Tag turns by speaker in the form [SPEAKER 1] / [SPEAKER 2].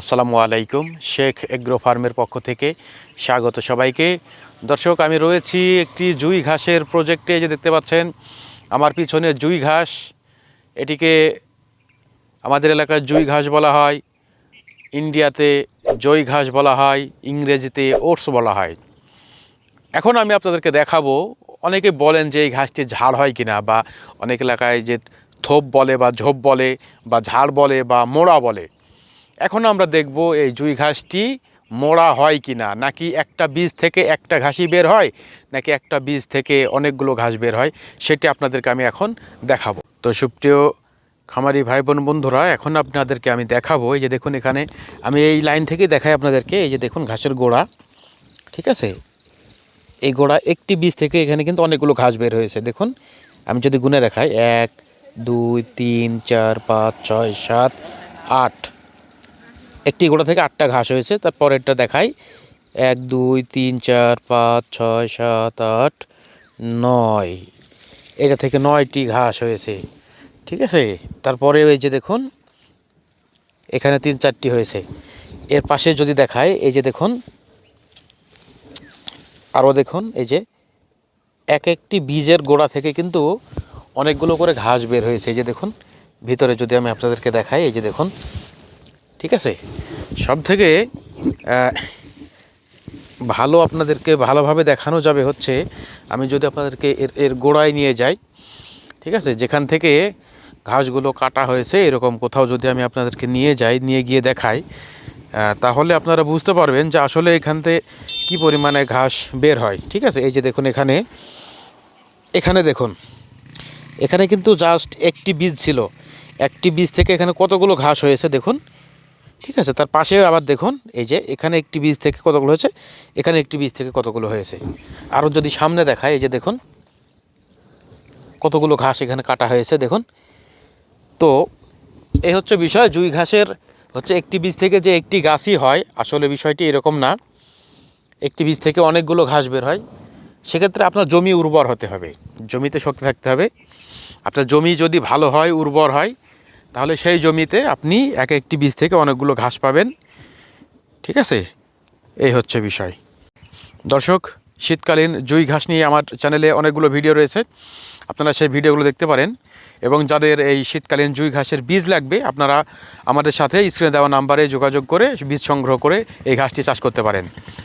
[SPEAKER 1] আসসালামু আলাইকুম শেখ এগ্রো ফার্মের পক্ষ থেকে স্বাগত সবাইকে দর্শক আমি রয়েছি একটি জুই ঘাসের প্রজেক্টে যে দেখতে পাচ্ছেন আমার পিছনে জুই ঘাস এটিকে আমাদের এলাকার জুই ঘাস বলা হয় ইন্ডিয়াতে জয় ঘাস বলা হয় ইংরেজিতে ওটস বলা হয় এখন আমি আপনাদেরকে দেখাবো অনেকে বলেন যে এই ঘাসটি ঝাড় হয় কিনা বা অনেক এলাকায় যে থোপ বলে বা ঝোপ বলে বা ঝাড় বলে বা মোড়া বলে এখন আমরা দেখব এই জুই ঘাসটি মোড়া হয় কি না নাকি একটা বীজ থেকে একটা ঘাসই বের হয় নাকি একটা বীজ থেকে অনেকগুলো ঘাস বের হয় সেটি আপনাদেরকে আমি এখন দেখাবো তো সুপ্রিয় খামারি ভাই বোন বন্ধুরা এখন আপনাদেরকে আমি দেখাবো এই যে দেখুন এখানে আমি এই লাইন থেকে দেখাই আপনাদেরকে এই যে দেখুন ঘাসের গোড়া ঠিক আছে এই গোড়া একটি বীজ থেকে এখানে কিন্তু অনেকগুলো ঘাস বের হয়েছে দেখুন আমি যদি গুনে দেখাই এক দুই তিন চার পাঁচ ছয় সাত আট একটি গোড়া থেকে আটটা ঘাস হয়েছে তার পরেরটা দেখাই এক দুই তিন চার পাঁচ ছয় সাত আট নয় এটা থেকে নয়টি ঘাস হয়েছে ঠিক আছে তারপরে এই যে দেখুন এখানে তিন চারটি হয়েছে এর পাশে যদি দেখায় এই যে দেখুন আরও দেখুন এই যে এক একটি বীজের গোড়া থেকে কিন্তু অনেকগুলো করে ঘাস বের হয়েছে এই যে দেখুন ভিতরে যদি আমি আপনাদেরকে দেখাই এই যে দেখুন ঠিক আছে সব থেকে ভালো আপনাদেরকে ভালোভাবে দেখানো যাবে হচ্ছে আমি যদি আপনাদেরকে এর এর গোড়ায় নিয়ে যাই ঠিক আছে যেখান থেকে ঘাসগুলো কাটা হয়েছে এরকম কোথাও যদি আমি আপনাদেরকে নিয়ে যাই নিয়ে গিয়ে দেখাই তাহলে আপনারা বুঝতে পারবেন যে আসলে এখানতে কি পরিমাণে ঘাস বের হয় ঠিক আছে এই যে দেখুন এখানে এখানে দেখুন এখানে কিন্তু জাস্ট একটি বীজ ছিল একটি বীজ থেকে এখানে কতগুলো ঘাস হয়েছে দেখুন ঠিক আছে তার পাশে আবার দেখুন এই যে এখানে একটি বীজ থেকে কতগুলো হয়েছে এখানে একটি বীজ থেকে কতগুলো হয়েছে আরও যদি সামনে দেখায় এই যে দেখুন কতগুলো ঘাস এখানে কাটা হয়েছে দেখুন তো এই হচ্ছে বিষয় জুই ঘাসের হচ্ছে একটি বীজ থেকে যে একটি গাছই হয় আসলে বিষয়টি এরকম না একটি বীজ থেকে অনেকগুলো ঘাস বের হয় সেক্ষেত্রে আপনার জমি উর্বর হতে হবে জমিতে শক্তি থাকতে হবে আপনার জমি যদি ভালো হয় উর্বর হয় তাহলে সেই জমিতে আপনি এক একটি বীজ থেকে অনেকগুলো ঘাস পাবেন ঠিক আছে এই হচ্ছে বিষয় দর্শক শীতকালীন জুই ঘাস নিয়ে আমার চ্যানেলে অনেকগুলো ভিডিও রয়েছে আপনারা সেই ভিডিওগুলো দেখতে পারেন এবং যাদের এই শীতকালীন জুই ঘাসের বীজ লাগবে আপনারা আমাদের সাথে স্ক্রিনে দেওয়া নাম্বারে যোগাযোগ করে বীজ সংগ্রহ করে এই ঘাসটি চাষ করতে পারেন